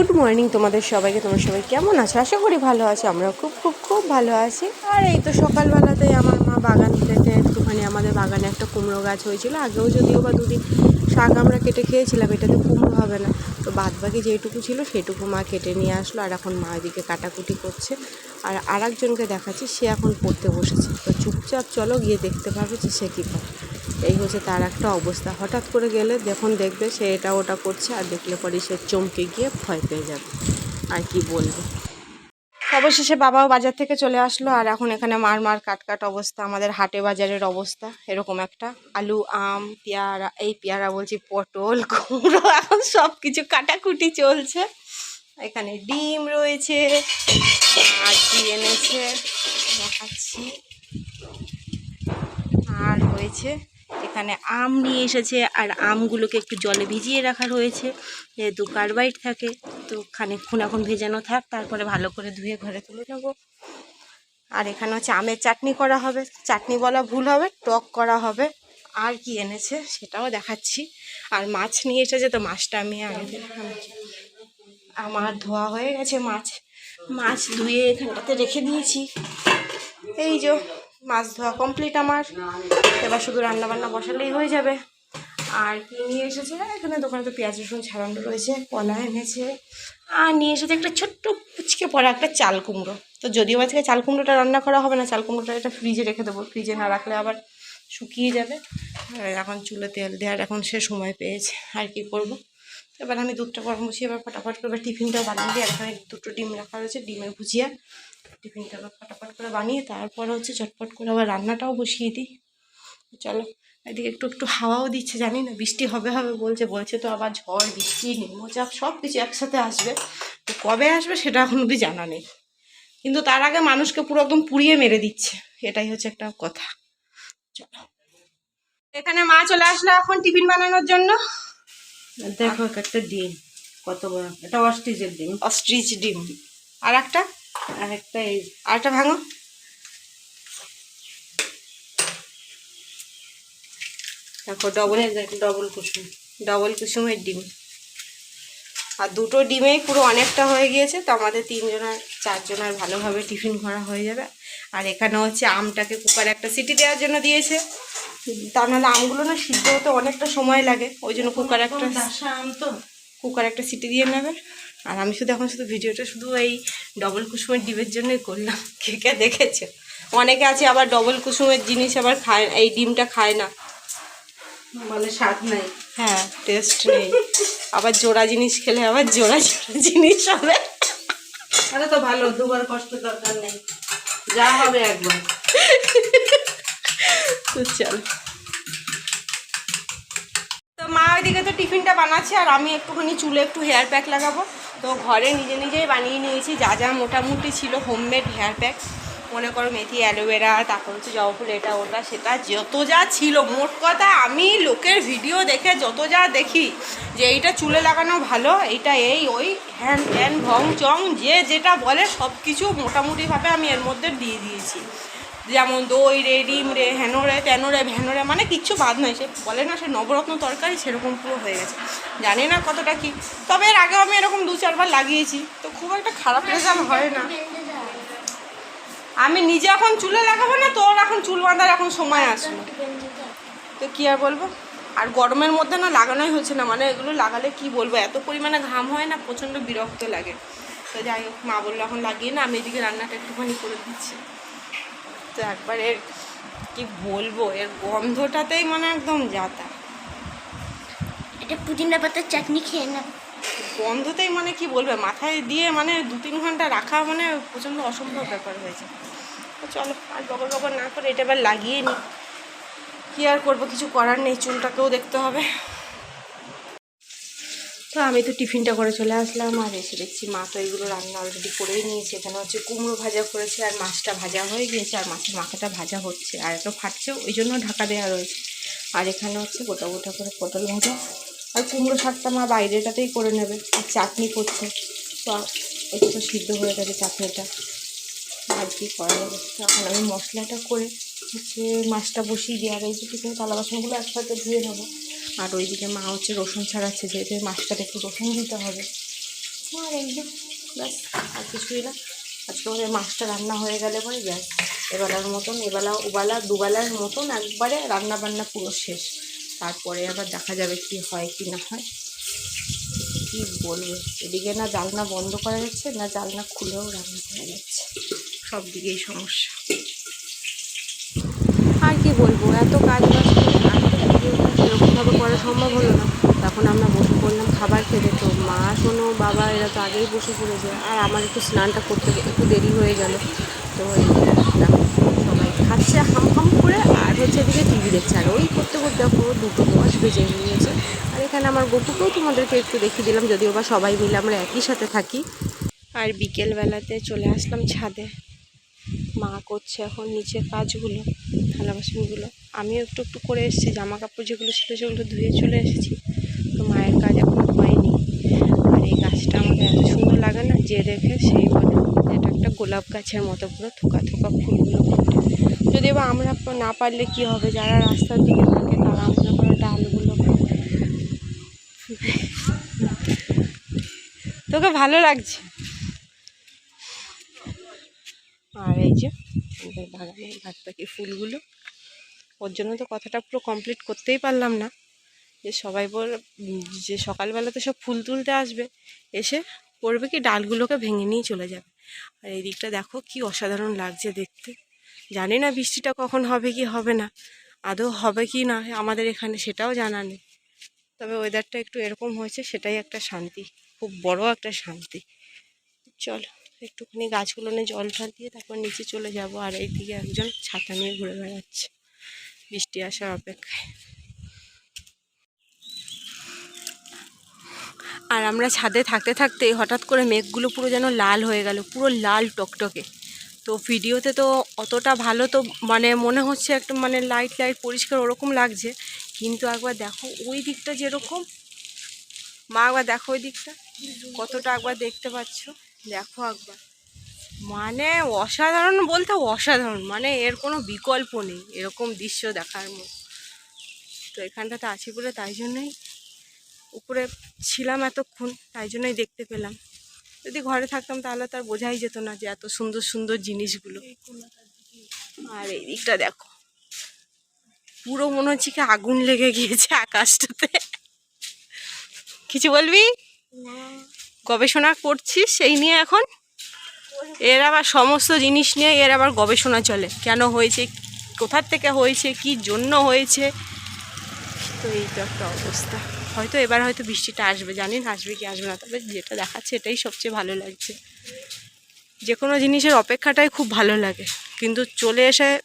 Good morning তোমাদের সবাইকে, তোমরা সবাই কেমন আছো? আশা করি ভালো আছো আমরা খুব খুব খুব ভালো আছি। আর এই তো সকালবেলাতেই আমার মা বাগান থেকে একটুখানি আমাদের বাগানে একটা কুমড়ো গাছ হয়েছিল। আগেও যদিও বা দুদিন শাক আমরা কেটে খেয়েছিলাম, এটাতে কুমড়ো হবে না। তো বাদ বাকি যেইটুকু ছিল সেটুকু মা কেটে নিয়ে আসলো, আর এখন মা এদিকে কাটাকুটি করছে। আর আর একজনকে দেখাচ্ছি, সে এখন পড়তে বসেছে। তো চুপচাপ চলো গিয়ে দেখতে পাবে যে সে কী করে। এই হচ্ছে তার একটা অবস্থা। হঠাৎ করে গেলে যখন দেখবে সে এটা ওটা করছে, আর দেখলে পরে সে চমকে গিয়ে ভয় পেয়ে যাবে। আর কি বলব? অবশেষে বাবাও বাজার থেকে চলে আসলো, আর এখন এখানে মার মার কাট কাট অবস্থা, আমাদের হাটে বাজারের অবস্থা এরকম একটা। আলু, আম, পেয়ারা, এই পেয়ারা বলছি, পটল, কুমড়ো, এখন সব কিছু কাটাকুটি চলছে। এখানে ডিম রয়েছে, আর কি এনেছে, দেখাচ্ছি। আর হয়েছে এখানে আম নিয়ে এসেছে আর আমগুলোকে একটু জলে ভিজিয়ে রাখা রয়েছে। যেহেতু কার্বাইড থাকে, তো খানিকক্ষণ এখন ভেজানো থাক, তারপরে ভালো করে ধুয়ে ঘরে তুলে নেব। আর এখানে হচ্ছে আমের চাটনি করা হবে। চাটনি বলা ভুল হবে, টক করা হবে। আর কি এনেছে সেটাও দেখাচ্ছি। আর মাছ নিয়ে এসেছে, তো মাছটা আমি আমার ধোয়া হয়ে গেছে মাছ। মাছ ধুয়ে এখানটাতে রেখে দিয়েছি। এই যে মাছ ধোয়া কমপ্লিট আমার। এবার শুধু রান্না বান্না বসালেই হয়ে যাবে। আর কি নিয়ে এসেছে? এখানে দোকানে তো পেঁয়াজ, রসুন ছাড়ানো রয়েছে, কলা এনেছে। আর নিয়ে এসেছে একটা ছোট্ট পুচকে পড়া একটা চাল কুমড়ো। তো যদিও আজকে চাল কুমড়োটা রান্না করা হবে না, চাল কুমড়োটা এটা ফ্রিজে রেখে দেবো। ফ্রিজে না রাখলে আবার শুকিয়ে যাবে। এখন চুলে তেল দেওয়ার এখন সে সময় পেয়েছে। আর কি করব? এবার আমি দুধটা গরম বসিয়ে এবার ফটাফট করে এবার টিফিনটাও বানিয়ে দিই। আর এখানে দুটো ডিম রাখা রয়েছে, ডিমের ভুজিয়া। টিফিনটা আবার ফটাফট করে বানিয়ে তারপর হচ্ছে চটপট করে আবার রান্নাটাও বসিয়ে দিই। চলো এদিকে একটু একটু হাওয়াও দিচ্ছে জানি না বৃষ্টি হবে হবে বলছে বলছে তো আবার ঝড় বৃষ্টি নিম্নচাপ সব কিছু একসাথে আসবে। তো কবে আসবে সেটা এখন অব্দি জানা নেই। কিন্তু তার আগে মানুষকে পুরো একদম পুড়িয়ে মেরে দিচ্ছে। এটাই হচ্ছে একটা কথা। চলো। এখানে মা চলে আসলো এখন টিফিন বানানোর জন্য। দেখো একটা ডিম কত বড়। এটা অস্টিজের ডিম। অস্ট্রিচ ডিম। আর একটা? আর একটা এই আর একটা ভাঙো। দেখো ডবল ডবল কুসুম। ডবল কুসুমের ডিম। আর দুটো ডিমেই পুরো অনেকটা হয়ে গিয়েছে তো আমাদের তিনজনের চারজনের ভালোভাবে টিফিন করা হয়ে যাবে। আর এখানে হচ্ছে আমটাকে কুকারে একটা সিটি দেওয়ার জন্য দিয়েছে। তা নাহলে আমগুলো না সিদ্ধ হতে অনেকটা সময় লাগে ওই জন্য কুকারে একটা আম তো। কুকারে একটা সিটি দিয়ে নেবে। আর আমি শুধু এখন শুধু ভিডিওটা শুধু এই ডবল কুসুমের ডিমের জন্যই করলাম। কে কে দেখেছে? অনেকে আছে আবার ডবল কুসুমের জিনিস আবার খায় এই ডিমটা খায় না। মানে স্বাদ নাই। হ্যাঁ টেস্ট নেই। আবার জোড়া জিনিস খেলে আবার জোড়া জোড়া জিনিস হবে। আরে তো ভালো দুবার কষ্ট দরকার নেই। যা হবে একবার। তো চল। তো মা ওইদিকে তো টিফিনটা বানাচ্ছে আর আমি একটুখানি চুলে একটু হেয়ার প্যাক লাগাবো। তো ঘরে নিজে নিজেই বানিয়ে নিয়েছি, যা যা মোটামুটি ছিল হোমমেড হেয়ার প্যাক মনে করো মেথি, অ্যালোভেরা, তারপর হচ্ছে জবা ফুল, এটা ওটা, সেটা যত যা ছিল, মোট কথা আমি লোকের ভিডিও দেখে যত যা দেখি যে এইটা চুলে লাগানো ভালো, এইটা এই, ওই হ্যান ত্যান ভং, চং, যে যেটা বলে সব কিছু মোটামুটিভাবে আমি এর মধ্যে দিয়ে দিয়েছি। যেমন দই রে, ডিম রে হেনো রে তেনো রে ভ্যানো রে মানে কিচ্ছু বাদ নয় সে বলে না সে নবরত্ন তরকারি, সেরকম পুরো হয়ে গেছে। জানি না কতটা কি। তবে এর আগেও আমি এরকম দু চারবার লাগিয়েছি। তো খুব একটা খারাপ রেজাল্ট হয় না। আমি নিজে এখন চুলে লাগাবো না, তোর এখন চুল বাঁধার এখন সময় আসবে তো কী আর বলব? আর গরমের মধ্যে না লাগানোই হচ্ছে না। মানে এগুলো লাগালে কি বলব? এত পরিমাণে ঘাম হয় না, প্রচণ্ড বিরক্ত লাগে। তো যাই হোক, মা বলল, এখন লাগিয়ে না, আমি এদিকে রান্নাটা একটুখানি করে দিচ্ছি। তো একবার এর কি বলব এর গন্ধটাতেই মানে একদম যাতা। এটা পুদিনা পাতার চাটনি খেয়ে না গন্ধতেই মানে কি বলবে মাথায় দিয়ে মানে দু তিন ঘণ্টা রাখা মানে প্রচণ্ড অসম্ভব ব্যাপার হয়েছে। তো চলো আর বগর বগর না করে এটা এবার লাগিয়ে নিই কী আর করব কিছু করার নেই চুলটাকেও দেখতে হবে। তো আমি তো টিফিনটা করে চলে আসলাম, আর এসে দেখছি মা তো এগুলো রান্না অলরেডি করেই নিয়েছে। এখানে হচ্ছে কুমড়ো ভাজা করেছে আর মাছটা ভাজা হয়ে গিয়েছে, আর মাছের মাথাটা ভাজা হচ্ছে, আর এত ফাটছে, ওই জন্য ঢাকা দেওয়া রয়েছে। আর এখানে হচ্ছে গোটা গোটা করে পটল ভাজা, আর কুমড়ো শাকটা মা বাইরেটাতেই করে নেবে, আর চাটনি করছে। তো একটু সিদ্ধ হয়ে গেছে চাটনিটা। আর কি করা এখন আমি মশলাটা করে হচ্ছে মাছটা বসিয়ে দিয়ে আর এই যে টিফিন থালা বাসনগুলো একসাথে ধুয়ে নেব। আর ওইদিকে মা হচ্ছে রসুন ছাড়াচ্ছে, যেহেতু মাছটাতে একটু রসুন দিতে হবে। আর একদম ব্যাস, আর কিছুই না। আজকে আমাদের মাছটা রান্না হয়ে গেলে পরে, ব্যাস, এবেলার মতন, এবেলা ওবেলা দুবেলার মতন একবারে রান্না বান্না পুরো শেষ। তারপরে আবার দেখা যাবে কি হয়, কি না হয়। কি বলব? এদিকে না জালনা বন্ধ করা যাচ্ছে, না জালনা খুলেও রান্না করা যাচ্ছে। সব দিকেই সমস্যা। আর কি বলব? এত কাজ বাজ করে আর তো ভিডিওটা সেরকমভাবে করা সম্ভব হলো না। তখন আমরা বসে পড়লাম, খাবার খেতে। তো মা, শোনো, বাবা, এরা তো আগেই বসে পড়েছে। আর আমার একটু স্নানটা করতে একটু দেরি হয়ে গেল। তো সবাই খাচ্ছে হাম হাম করে। আর হচ্ছে এদিকে টিভি দেখছে। আর ওই করতে করতে দেখো, দুটো দশ বেজে গিয়েছে। আর এখানে আমার গপুকেও তোমাদেরকে একটু দেখিয়ে দিলাম, যদিও বা সবাই মিলে আমরা একই সাথে থাকি। আর বিকেলবেলাতে চলে আসলাম ছাদে। মা করছে এখন নিচের কাজগুলো। থালা বাসনগুলো আমিও একটু একটু করে এসেছি জামা কাপড় যেগুলো ছিল সেগুলো ধুয়ে চলে এসেছি। তো মায়ের কাজ এখনও হয়নি। আর এই গাছটা আমাকে এত সুন্দর লাগে না, যে রেখে সেই বলে। এটা একটা গোলাপ গাছের মতো পুরো থোকা থোকা ফুলগুলো ফোটে। যদিও বা আমরা না পারলে কি হবে? যারা রাস্তার দিকে থাকে তারা মনে করে ডালগুলো তোকে ভালো লাগছে? আর এই যে আমাদের বাগানের বাদ বাকি ফুলগুলো? ওর জন্য তো কথাটা পুরো কমপ্লিট করতেই পারলাম না। যে সবাই বল, যে সকালবেলা তো সব ফুল তুলতে আসবে, এসে করবে কি ডালগুলোকে ভেঙে নিয়ে চলে যাবে। আর এই দিকটা দেখো কি অসাধারণ লাগছে দেখতে। জানি না বৃষ্টিটা কখন হবে কি হবে না, আদৌ হবে কি না, আমাদের এখানে সেটাও জানা নেই। তবে ওয়েদারটা একটু এরকম হয়েছে, সেটাই একটা শান্তি, খুব বড় একটা শান্তি। চলো। একটুখানি গাছগুলো নিয়ে জল ঠল দিয়ে তারপর নিচে চলে যাব আর এইদিকে একজন ছাতা নিয়ে ঘুরে বেড়াচ্ছে। বৃষ্টি আসার অপেক্ষায়। আর আমরা ছাদে থাকতে থাকতে হঠাৎ করে মেঘগুলো পুরো যেন লাল হয়ে গেল, পুরো লাল টকটকে। তো ভিডিওতে তো অতটা ভালো তো মানে মনে হচ্ছে একটা মানে লাইট লাইট পরিষ্কার ওরকম লাগছে, কিন্তু একবার দেখো ওই দিকটা যেরকম। মা একবার দেখো ওই দিকটা, কতটা একবার দেখতে পাচ্ছ। দেখো একবার। মানে অসাধারণ বলতে অসাধারণ মানে এর কোনো বিকল্প নেই, এরকম দৃশ্য দেখার মতো। তো এখানটাতে আছি বলে তাই জন্যই উপরে ছিলাম এতক্ষণ, তাই জন্যই দেখতে পেলাম। যদি ঘরে থাকতাম তাহলে তার বোঝাই যেত না যে এত সুন্দর সুন্দর জিনিসগুলো। আর এই দিকটা দেখো, পুরো মনে হচ্ছে কি আগুন লেগে গিয়েছে আকাশটাতে। কিছু বলবি? গবেষণা করছিস সেই নিয়ে এখন এর আবার সমস্ত জিনিস নিয়ে এর আবার গবেষণা চলে। কেন হয়েছে, কোথার থেকে হয়েছে, কি জন্য হয়েছে? তো এই তো একটা অবস্থা। হয়তো এবার হয়তো বৃষ্টিটা আসবে জানি না আসবে কি আসবে না, তবে যেটা দেখাচ্ছে এটাই সবচেয়ে ভালো লাগছে। যে কোনো জিনিসের অপেক্ষাটাই খুব ভালো লাগে। কিন্তু চলে এসে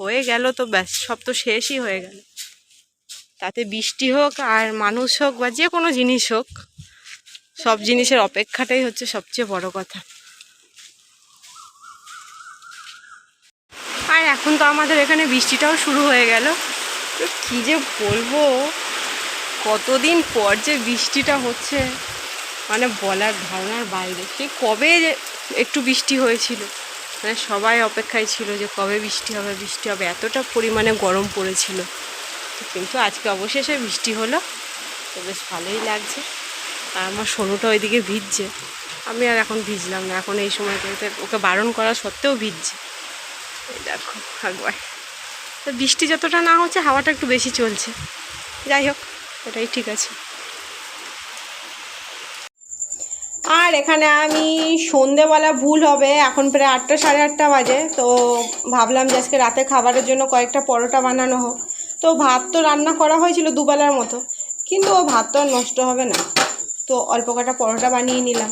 হয়ে গেল তো ব্যাস, সব তো শেষই হয়ে গেল। তাতে বৃষ্টি হোক আর মানুষ হোক বা যে কোনো জিনিস হোক সব জিনিসের অপেক্ষাটাই হচ্ছে সবচেয়ে বড় কথা। আর এখন তো আমাদের এখানে বৃষ্টিটাও শুরু হয়ে গেল। তো কী যে বলব? কতদিন পর যে বৃষ্টিটা হচ্ছে মানে বলার ধারণার বাইরে। সে কবে একটু বৃষ্টি হয়েছিল? মানে সবাই অপেক্ষায় ছিল যে কবে বৃষ্টি হবে বৃষ্টি হবে, এতটা পরিমাণে গরম পড়েছিল। কিন্তু আজকে অবশেষে বৃষ্টি হলো, তো বেশ ভালোই লাগছে। আর আমার সোনুটা ওইদিকে ভিজছে। আমি আর এখন ভিজলাম না, এখন এই সময়টাতে ওকে বারণ করা সত্ত্বেও ভিজছে। দেখো একবার তো বৃষ্টি যতটা না হচ্ছে, হাওয়াটা একটু বেশি চলছে। যাই হোক ওটাই ঠিক আছে। আর এখানে আমি সন্ধেবেলা ভুল হবে, এখন প্রায় আটটা সাড়ে আটটা বাজে, তো ভাবলাম যে আজকে রাতে খাবারের জন্য কয়েকটা পরোটা বানানো হোক। তো ভাত তো রান্না করা হয়েছিল দুবেলার মতো, কিন্তু ও ভাত তো আর নষ্ট হবে না। তো অল্প কটা পরোটা বানিয়ে নিলাম।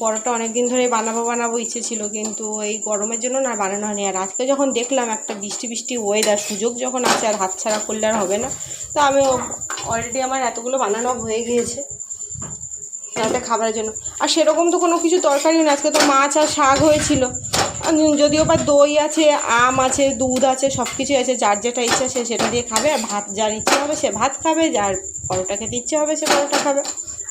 পরোটা অনেক দিন ধরে বানাবো বানাবো ইচ্ছে ছিল, কিন্তু এই গরমের জন্য না বানানো হয়নি। আর আজকে যখন দেখলাম একটা বৃষ্টি বৃষ্টি ওয়েদার সুযোগ যখন আছে আর হাতছাড়া করলে আর হবে না, তো আমি অলরেডি আমার এতগুলো বানানো হয়ে গিয়েছে রাতে খাবারের জন্য। আর সেরকম তো কোনো কিছু তরকারি না আজকে তো মাছ আর শাক হয়েছিল। যদিও বা দই আছে, আম আছে, দুধ আছে সব কিছুই আছে, যার যেটা ইচ্ছা সে সেটা দিয়ে খাবে। আর ভাত, যার ইচ্ছে হবে সে ভাত খাবে, যার পরোটা খেতে ইচ্ছে হবে সে পরোটা খাবে।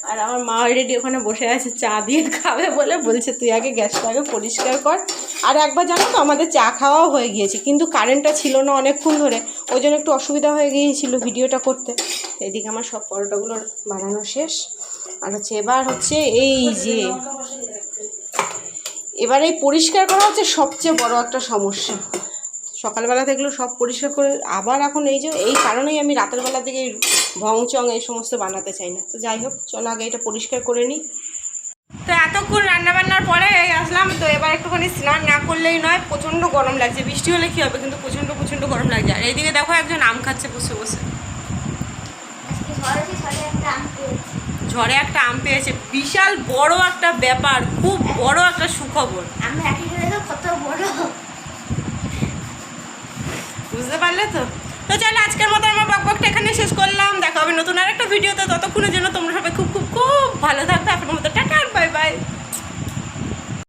আর আমার মা অলরেডি ওখানে বসে আছে, চা দিয়ে খাবে বলে বলছে, তুই আগে গ্যাসটা আগে পরিষ্কার কর। আর একবার জানো তো, আমাদের চা খাওয়াও হয়ে গিয়েছে, কিন্তু কারেন্টটা ছিল না অনেকক্ষণ ধরে। ওই জন্য একটু অসুবিধা হয়ে গিয়েছিল ভিডিওটা করতে। এদিকে আমার সব পরোটাগুলো বানানো শেষ। আর হচ্ছে এবার হচ্ছে এই যে, এবার এই পরিষ্কার করা হচ্ছে সবচেয়ে বড় একটা সমস্যা। সকালবেলা এগুলো সব পরিষ্কার করে আবার এখন এই যে এই কারণেই আমি রাতের বেলার দিকে এই ভং চং এই সমস্ত বানাতে চাই না। তো যাই হোক চলো আগে এটা পরিষ্কার করে নিই। তো এতক্ষণ রান্না বান্নার পরে আসলাম তো এবার একটুখানি স্নান না করলেই নয় প্রচণ্ড গরম লাগছে। বৃষ্টি হলে কী হবে কিন্তু প্রচণ্ড প্রচণ্ড গরম লাগছে। আর এইদিকে দেখো একজন আম খাচ্ছে বসে বসে। ঝড়ে একটা আম পেয়েছে। বিশাল বড় একটা ব্যাপার খুব বড় একটা সুখবর। আমরা একই করে তো কত বড় বুঝতে পারলে তো? তো চলো, আজকের মতো আমার বকবকটা এখানে শেষ করলাম। দেখা হবে নতুন আরেকটা ভিডিওতে ততক্ষণের জন্য তোমরা সবাই খুব খুব খুব ভালো থাকবে। আপনার মতো টাটা বাই বাই